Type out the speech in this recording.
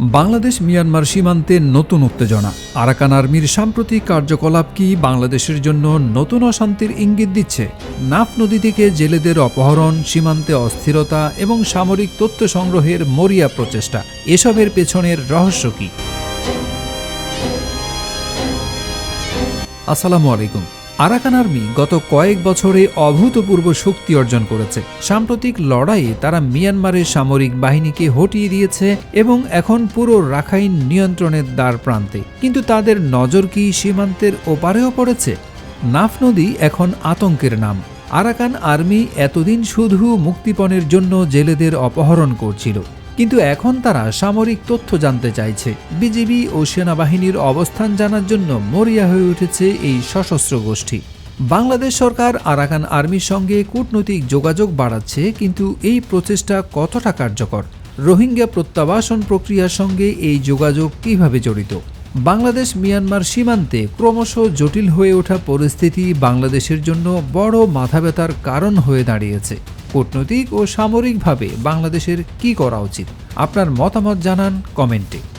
Bangladesh Myanmar সীমান্তে নতুন উত্তেজনা। আরাকান আর্মির সাম্প্রতিক কার্যকলাপ কি বাংলাদেশের জন্য নতুন অশান্তির ইঙ্গিত দিচ্ছে? নাফ নদী থেকে জেলেদের অপহরণ, সীমান্তে অস্থিরতা এবং সামরিক তথ্য সংগ্রহের মরিয়া প্রচেষ্টা, এসবের পেছনের রহস্য কী? আসসালামু আলাইকুম। আরাকান আর্মি গত কয়েক বছরে অভূতপূর্ব শক্তি অর্জন করেছে। সাম্প্রতিক লড়াইয়ে তারা মিয়ানমারের সামরিক বাহিনীকে হটিয়ে দিয়েছে এবং এখন পুরো রাখাইন নিয়ন্ত্রণের দ্বার প্রান্তে। কিন্তু তাদের নজর কি সীমান্তের ওপারেও পড়েছে? নাফ নদী এখন আতঙ্কের নাম। আরাকান আর্মি এতদিন শুধু মুক্তিপণের জন্য জেলেদের অপহরণ করছিল। কিন্তু এখন তারা সামরিক তথ্য জানতে চাইছে। বিজিবি ও সেনাবাহিনীর অবস্থান জানার জন্য মরিয়া হয়ে উঠেছে এই সশস্ত্র গোষ্ঠী। বাংলাদেশ সরকার আরাকান আর্মির সঙ্গে কূটনৈতিক যোগাযোগ বাড়াচ্ছে, কিন্তু এই প্রচেষ্টা কতটা কার্যকর? রোহিঙ্গা প্রত্যাবাসন প্রক্রিয়ার সঙ্গে এই যোগাযোগ কীভাবে জড়িত? বাংলাদেশ মিয়ানমার সীমান্তে ক্রমশ জটিল হয়ে ওঠা পরিস্থিতি বাংলাদেশের জন্য বড় মাথা ব্যথার কারণ হয়ে দাঁড়িয়েছে। কূটনৈতিক ও সামরিকভাবে বাংলাদেশের কি করা উচিত? আপনার মতামত জানান কমেন্টে।